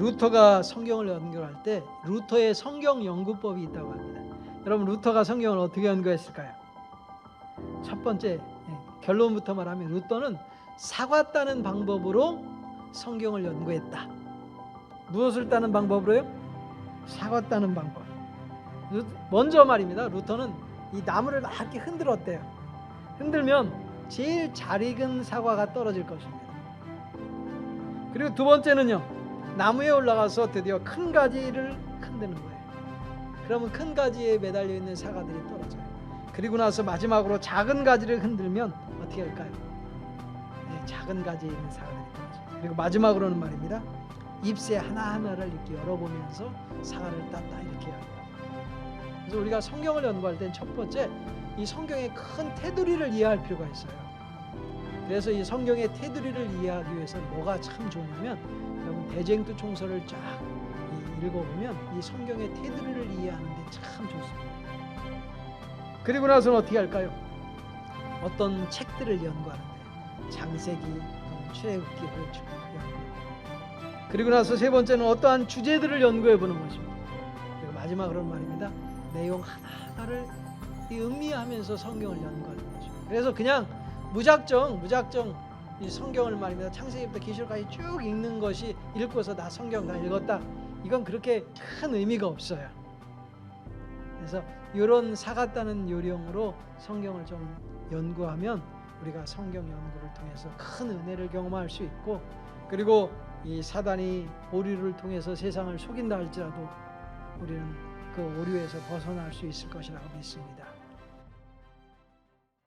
루터가 성경을 연구할 때 루터의 성경 연구법이 있다고 합니다. 여러분 루터가 성경을 어떻게 연구했을까요? 첫 번째 예, 결론부터 말하면 루터는 사과 따는 방법으로 성경을 연구했다. 무엇을 따는 방법으로요? 사과 따는 방법. 루- 먼저 말입니다. 루터는 이 나무를 막 이렇게 흔들었대요. 흔들면 제일 잘 익은 사과가 떨어질 것입니다. 그리고 두 번째는요. 나무에 올라가서 드디어 큰 가지를 흔드는 거예요. 그러면 큰 가지에 매달려 있는 사과들이 떨어져요. 그리고 나서 마지막으로 작은 가지를 흔들면 어떻게 할까요? 네, 작은 가지에 있는 사과들이 떨어져요. 그리고 마지막으로는 말입니다. 잎새 하나하나를 이렇게 열어보면서 사과를 땄다 이렇게 해요. 그래서 우리가 성경을 연구할 땐 첫 번째 이 성경의 큰 테두리를 이해할 필요가 있어요. 그래서 이 성경의 테두리를 이해하기 위해서 뭐가 참 좋냐면 여러분 대쟁투 총서를 쫙 이- 읽어보면 이 성경의 테두리를 이해하는데 참 좋습니다. 그리고 나서는 어떻게 할까요? 어떤 책들을 연구하는데 장세기, 쭉 연구해요. 그리고 나서 세 번째는 어떠한 주제들을 연구해 보는 것입니다. 그리고 마지막으로 말입니다. 내용 하나하나를 이 음미하면서 성경을 연구하는 거죠. 그래서 그냥 무작정 무작정 이 성경을 말입니다. 창세기부터 계시록까지 쭉 읽는 것이 읽고서 나 성경 다 읽었다. 이건 그렇게 큰 의미가 없어요. 그래서 이런 사갔다는 요령으로 성경을 좀 연구하면 우리가 성경 연구를 통해서 큰 은혜를 경험할 수 있고 그리고 이 사단이 오류를 통해서 세상을 속인다 할지라도 우리는 그 오류에서 벗어날 수 있을 것이라고 믿습니다.